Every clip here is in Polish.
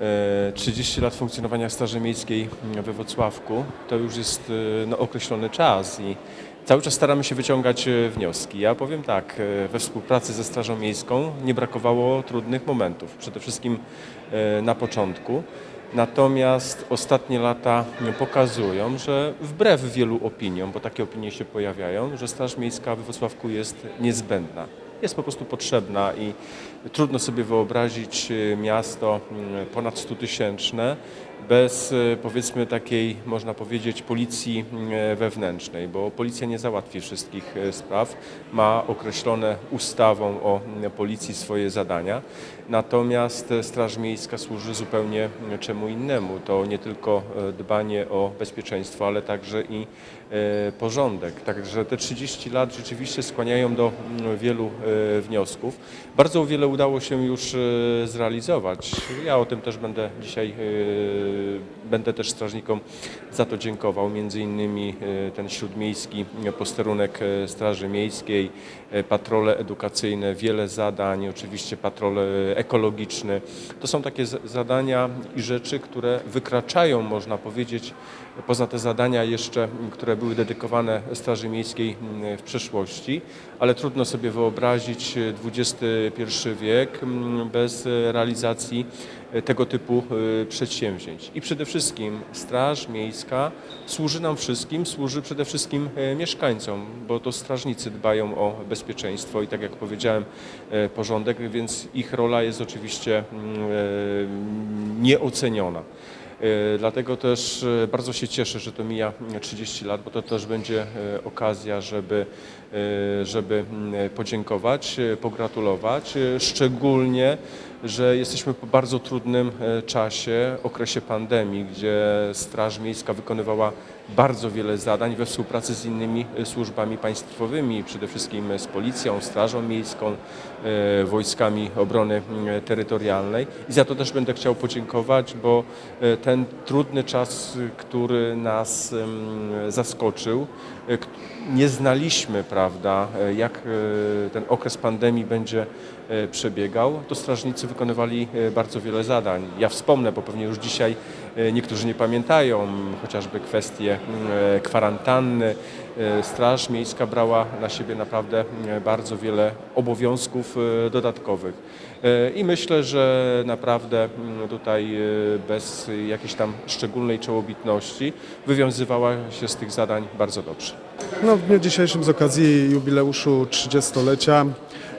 E, 30 lat funkcjonowania Straży Miejskiej we Wrocławku to już jest e, no, określony czas i cały czas staramy się wyciągać e, wnioski. Ja powiem tak, e, we współpracy ze Strażą Miejską nie brakowało trudnych momentów, przede wszystkim e, na początku. Natomiast ostatnie lata pokazują, że wbrew wielu opiniom, bo takie opinie się pojawiają, że Straż Miejska we Wrocławku jest niezbędna. Jest po prostu potrzebna i trudno sobie wyobrazić y, miasto mm, ponad 100 tysięczne bez y, powiedzmy takiej, można powiedzieć, policji mm, wewnętrznej, bo policja nie załatwi wszystkich y, spraw, ma określone ustawą o policji swoje zadania, natomiast e, Straż Miejska służy zupełnie czemu innemu. To nie tylko e, dbanie o bezpieczeństwo, ale także i e, porządek. Także te 30 lat rzeczywiście skłaniają do wielu e, wniosków. Bardzo wiele udało się już e, zrealizować. Ja o tym też będę dzisiaj, e, będę też strażnikom za to dziękował. Między innymi e, ten śródmiejski posterunek e, Straży Miejskiej, patrole edukacyjne, wiele zadań, oczywiście patrole ekologiczne. To są takie zadania i rzeczy, które wykraczają, można powiedzieć, poza te zadania jeszcze, które były dedykowane Straży Miejskiej w przeszłości, ale trudno sobie wyobrazić XXI wiek m, bez realizacji tego typu e, przedsięwzięć. I przede wszystkim Straż Miejska służy nam wszystkim, służy przede wszystkim e, mieszkańcom, bo to strażnicy dbają o bezpieczeństwo i tak jak powiedziałem, e, porządek, więc ich rola jest oczywiście mm, e, nieoceniona. E, Dlatego też e, bardzo się cieszę, że to mija 30 lat, bo to też będzie e, okazja, żeby, żeby mm, podziękować, pogratulować. Szczególnie, że jesteśmy po bardzo trudnym czasie, okresie pandemii, gdzie Straż Miejska wykonywała bardzo wiele zadań we współpracy z innymi e, służbami państwowymi, przede wszystkim z Policją, Strażą Miejską, e, Wojskami Obrony m, Terytorialnej. I za to też będę chciał podziękować, bo e, ten trudny czas, który nas zaskoczył, e, nie znaliśmy, prawda, e, jak e, ten okres pandemii będzie e, przebiegał, to strażnicy wykonywali e, bardzo wiele zadań. Ja wspomnę, bo pewnie już dzisiaj e, niektórzy nie pamiętają, chociażby kwestie e, kwarantanny. E, Straż Miejska brała na siebie naprawdę m, bardzo wiele obowiązków e, dodatkowych. E, I myślę, że naprawdę m, tutaj e, bez jakiejś tam szczególnej czołobitności wywiązywała się z tych zadań bardzo dobrze. No, w dniu dzisiejszym z okazji jubileuszu 30-lecia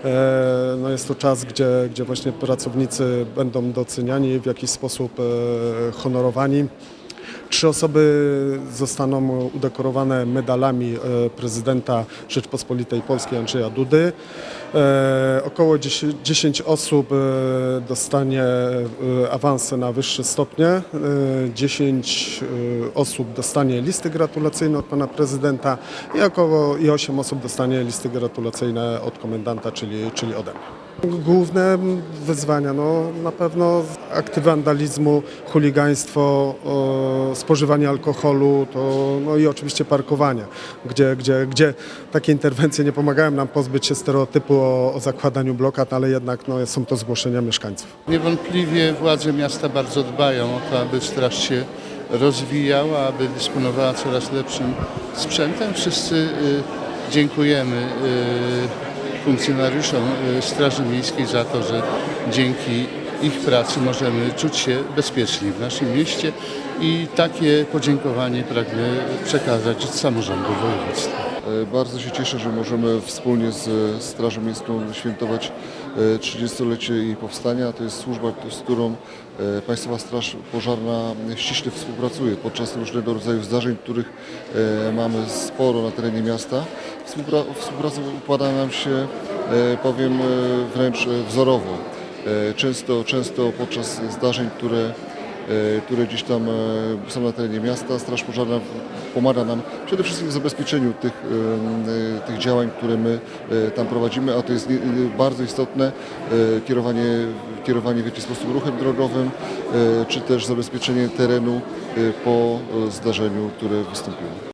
e, no jest to czas, gdzie, gdzie właśnie pracownicy będą doceniani, w jakiś sposób e, honorowani. Trzy osoby zostaną udekorowane medalami e, prezydenta Rzeczpospolitej Polskiej Andrzeja Dudy. E, około 10, 10 osób e, dostanie awanse na wyższe stopnie. E, 10 e, osób dostanie listy gratulacyjne od pana prezydenta i około i 8 osób dostanie listy gratulacyjne od komendanta, czyli, czyli ode mnie. Główne wyzwania, no na pewno akty wandalizmu, chuligaństwo, o, spożywanie alkoholu, to, no i oczywiście parkowanie, gdzie, gdzie, gdzie takie interwencje nie pomagają nam pozbyć się stereotypu o, o zakładaniu blokad, ale jednak no, są to zgłoszenia mieszkańców. Niewątpliwie władze miasta bardzo dbają o to, aby straż się rozwijała, aby dysponowała coraz lepszym sprzętem. Wszyscy y, dziękujemy y, funkcjonariuszom y, Straży Miejskiej za to, że dzięki ich pracy możemy czuć się bezpieczni w naszym mieście i takie podziękowanie pragnę przekazać samorządu województwa. E, Bardzo się cieszę, że możemy wspólnie z e, Strażą Miejską świętować e, 30-lecie jej powstania. To jest służba, z którą e, Państwowa Straż Pożarna ściśle współpracuje podczas różnego rodzaju zdarzeń, których e, mamy sporo na terenie miasta. Współpra- Współpraca układa nam się, e, powiem, e, wręcz e, wzorowo. E, Często, często podczas zdarzeń, które e, które gdzieś tam e, są na terenie miasta. Straż Pożarna pomaga nam przede wszystkim w zabezpieczeniu tych, e, tych działań, które my e, tam prowadzimy, a to jest bardzo istotne, e, kierowanie, kierowanie w jakiś sposób ruchem drogowym, e, czy też zabezpieczenie terenu e, po e, zdarzeniu, które wystąpiło.